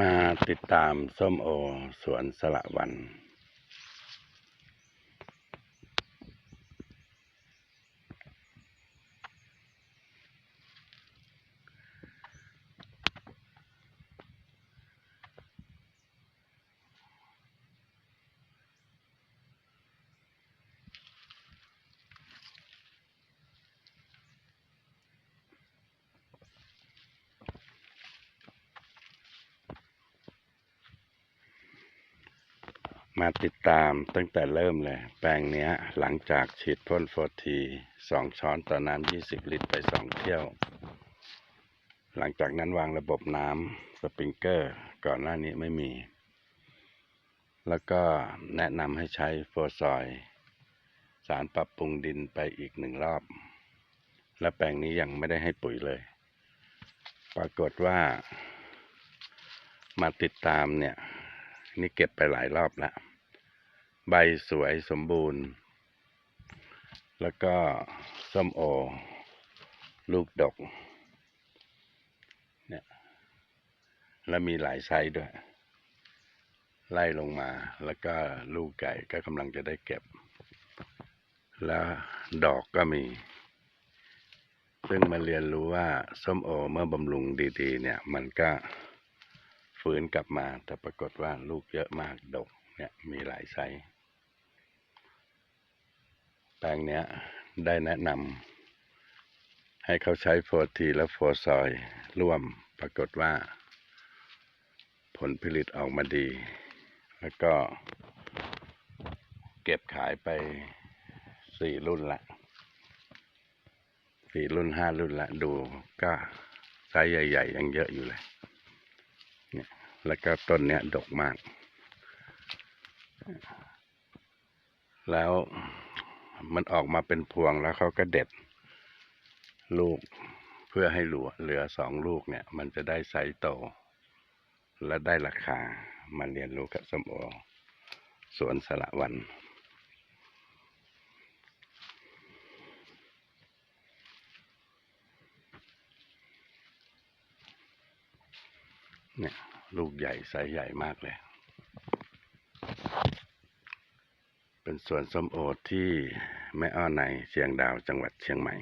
มาติดตามส้มโอสวนสละวัน มาติดตามตั้งแต่เริ่มเลย แปลงเนี้ยหลังจากฉีดพ่นโฟทีสองช้อนต่อน้ำยี่สิบลิตรไปสองเที่ยว หลังจากนั้นวางระบบน้ำสปริงเกอร์ ก่อนหน้านี้ไม่มี แล้วก็แนะนำให้ใช้โฟซอย สารปรับปรุงดินไปอีกหนึ่งรอบ และแปลงนี้ยังไม่ได้ให้ปุ๋ยเลย ปรากฏว่า มาติดตามเนี่ยนี่เก็บไปหลายรอบแล้ว ใบสวยสมบูรณ์ แล้วก็ส้มโอ ลูกดก เนี่ย แล้วมีหลายไซส์ด้วย ไล่ลงมา แล้วก็ลูกไก่ก็กำลังจะได้เก็บ แล้วดอกก็มี ซึ่งมาเรียนรู้ว่าส้มโอเมื่อบำรุงดีๆ เนี่ย มันก็ฟื้นกลับมา แต่ปรากฏว่าลูกเยอะมากดกเนี่ยมีหลายไซส์ แปลงเนี้ยได้แนะนำให้เขาใช้โฟทีและโฟซอยร่วมปรากฏว่า ผลผลิตออกมาดี แล้วก็ เก็บขายไปสี่รุ่นละสี่รุ่นห้ารุ่นละดูก็ไซส์ใหญ่ ๆ ยังเยอะอยู่เลยเนี่ยแล้วก็ต้นเนี้ยดกมาก แล้ว มันออกมาเป็นพวงแล้วเขาก็เด็ด ลูกเพื่อให้เหลือเหลือสองลูกเนี่ย มันจะได้ไซส์โต และได้ราคามาเรียนรู้กับสมโอสวนสละวันเนี่ยลูกใหญ่ไซส์ใหญ่มากเลย เป็นสวนส้มโอที่แม่อ้อในเชียงดาวจังหวัดเชียงใหม่